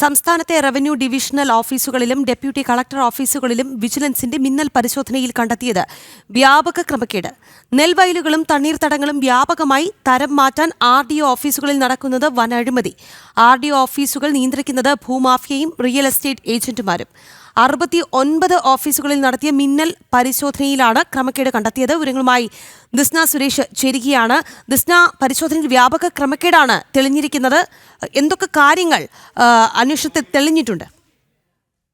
സംസ്ഥാനത്തെ revenue divisional ഓഫീസുകളിലും deputy collector ഓഫീസുകളിലും വിജിലൻസിന്റെ മിന്നൽ പരിശോധനയിൽ കണ്ടെത്തിയത് വ്യാപക ക്രമക്കേട്. നെൽവയലുകളും തണ്ണീർത്തടങ്ങളും വ്യാപകമായി തരം മാറ്റാൻ ആർ ഡി ഓഫീസുകളിൽ നടക്കുന്നത് വൻ അഴിമതി ആർ ഡി ഓഫീസുകൾ നിയന്ത്രിക്കുന്നത് ഭൂമാഫിയയും റിയൽ എസ്റ്റേറ്റ് ഏജന്റുമാരും. അറുപത്തി ഒൻപത് ഓഫീസുകളിൽ നടത്തിയ മിന്നൽ പരിശോധനയിലാണ് ക്രമക്കേട് കണ്ടെത്തിയത്. വിവരങ്ങളുമായി ദിസ്ന സുരേഷ് ചേരുകയാണ്. ദിസ്ന പരിശോധനയിൽ വ്യാപക ക്രമക്കേടാണ് തെളിഞ്ഞിരിക്കുന്നത്. എന്തൊക്കെ കാര്യങ്ങൾ അന്വേഷണത്തിൽ തെളിഞ്ഞിട്ടുണ്ട്?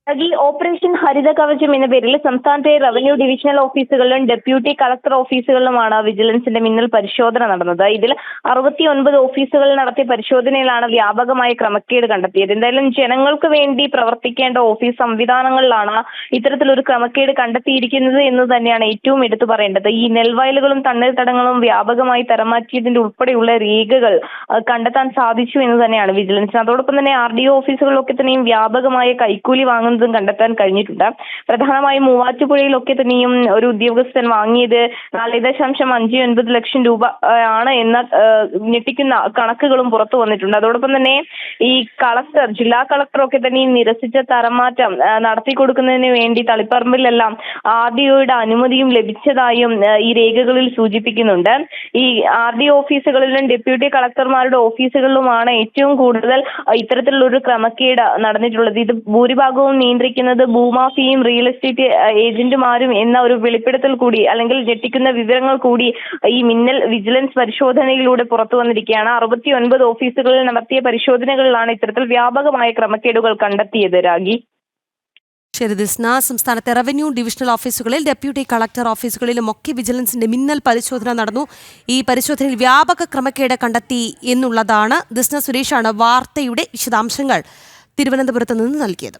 ഈ ഓപ്പറേഷൻ ഹരിത കവചം എന്ന പേരിൽ സംസ്ഥാനത്തെ റവന്യൂ ഡിവിഷണൽ ഓഫീസുകളിലും ഡെപ്യൂട്ടി കളക്ടർ ഓഫീസുകളിലുമാണ് വിജിലൻസിന്റെ മിന്നൽ പരിശോധന നടന്നത്. ഇതിൽ അറുപത്തി ഒൻപത് ഓഫീസുകളിൽ നടത്തിയ പരിശോധനയിലാണ് വ്യാപകമായ ക്രമക്കേട് കണ്ടെത്തിയത്. എന്തായാലും ജനങ്ങൾക്ക് വേണ്ടി പ്രവർത്തിക്കേണ്ട ഓഫീസ് സംവിധാനങ്ങളിലാണ് ഇത്തരത്തിലൊരു ക്രമക്കേട് കണ്ടെത്തിയിരിക്കുന്നത് എന്ന് തന്നെയാണ് ഏറ്റവും എടുത്തു പറയേണ്ടത്. ഈ നെൽവയലുകളും തണ്ണീർത്തടങ്ങളും വ്യാപകമായി തരമാറ്റിയതിന്റെ ഉൾപ്പെടെയുള്ള രേഖകൾ കണ്ടെത്താൻ സാധിച്ചു എന്ന് തന്നെയാണ് വിജിലൻസിന് അതോടൊപ്പം തന്നെ ആർ ഡി ഒ ഓഫീസുകളിലൊക്കെ തന്നെയും വ്യാപകമായ കൈക്കൂലി വാങ്ങുന്നതും കണ്ടെത്താൻ കഴിഞ്ഞിട്ടുണ്ട്. പ്രധാനമായും മൂവാറ്റുപുഴയിലൊക്കെ തന്നെയും ഒരു ഉദ്യോഗസ്ഥൻ വാങ്ങിയത് നാല് ദശാംശം അഞ്ച് ഒൻപത് ലക്ഷം രൂപ ആണ് എന്ന ഞെട്ടിക്കുന്ന കണക്കുകളും പുറത്തു വന്നിട്ടുണ്ട്. അതോടൊപ്പം തന്നെ ഈ കളക്ടർ ജില്ലാ കളക്ടറൊക്കെ തന്നെ നിരസിച്ച തരംമാറ്റം നടത്തി കൊടുക്കുന്നതിന് വേണ്ടി തളിപ്പറമ്പിലെല്ലാം ആർ ഡി ഒയുടെ അനുമതിയും ലഭിച്ചതായും ഈ രേഖകളിൽ സൂചിപ്പിക്കുന്നുണ്ട്. ഈ ആർ ഡി ഓഫീസുകളിലും ഡെപ്യൂട്ടി കളക്ടർമാരുടെ ഓഫീസുകളിലുമാണ് ഏറ്റവും കൂടുതൽ ഇത്തരത്തിലുള്ള ഒരു ക്രമക്കേട് നടന്നിട്ടുള്ളത്. ഇത് ഭൂരിഭാഗവും നിയന്ത്രിക്കുന്നത് ഭൂമാഫിയും റിയൽ എസ്റ്റേറ്റ് ഏജന്റുമാരും എന്ന ഒരു വെളിപ്പെടുത്തൽ കൂടി അല്ലെങ്കിൽ ഞെട്ടിക്കുന്ന വിവരങ്ങൾ കൂടി ഈ മിന്നൽ വിജിലൻസ് പരിശോധനയിലൂടെ പുറത്തു വന്നിരിക്കുകയാണ്. അറുപത്തി ഒൻപത് ഓഫീസുകളിൽ നടത്തിയ പരിശോധനകളിലാണ് ഇത്തരത്തിൽ വ്യാപകമായ ക്രമക്കേടുകൾ കണ്ടെത്തിയത് രാഗി. ശരി ദിസ്ന സംസ്ഥാനത്തെ റവന്യൂ ഡിവിഷണൽ ഓഫീസുകളിൽ ഡെപ്യൂട്ടി കളക്ടർ ഓഫീസുകളിലും ഒക്കെ വിജിലൻസിന്റെ മിന്നൽ പരിശോധന നടന്നു. ഈ പരിശോധനയിൽ വ്യാപക ക്രമക്കേട് കണ്ടെത്തി എന്നുള്ളതാണ്. ദിസ്ന സുരേഷാണ് വാർത്തയുടെ വിശദാംശങ്ങൾ തിരുവനന്തപുരത്ത് നിന്ന് നൽകിയത്.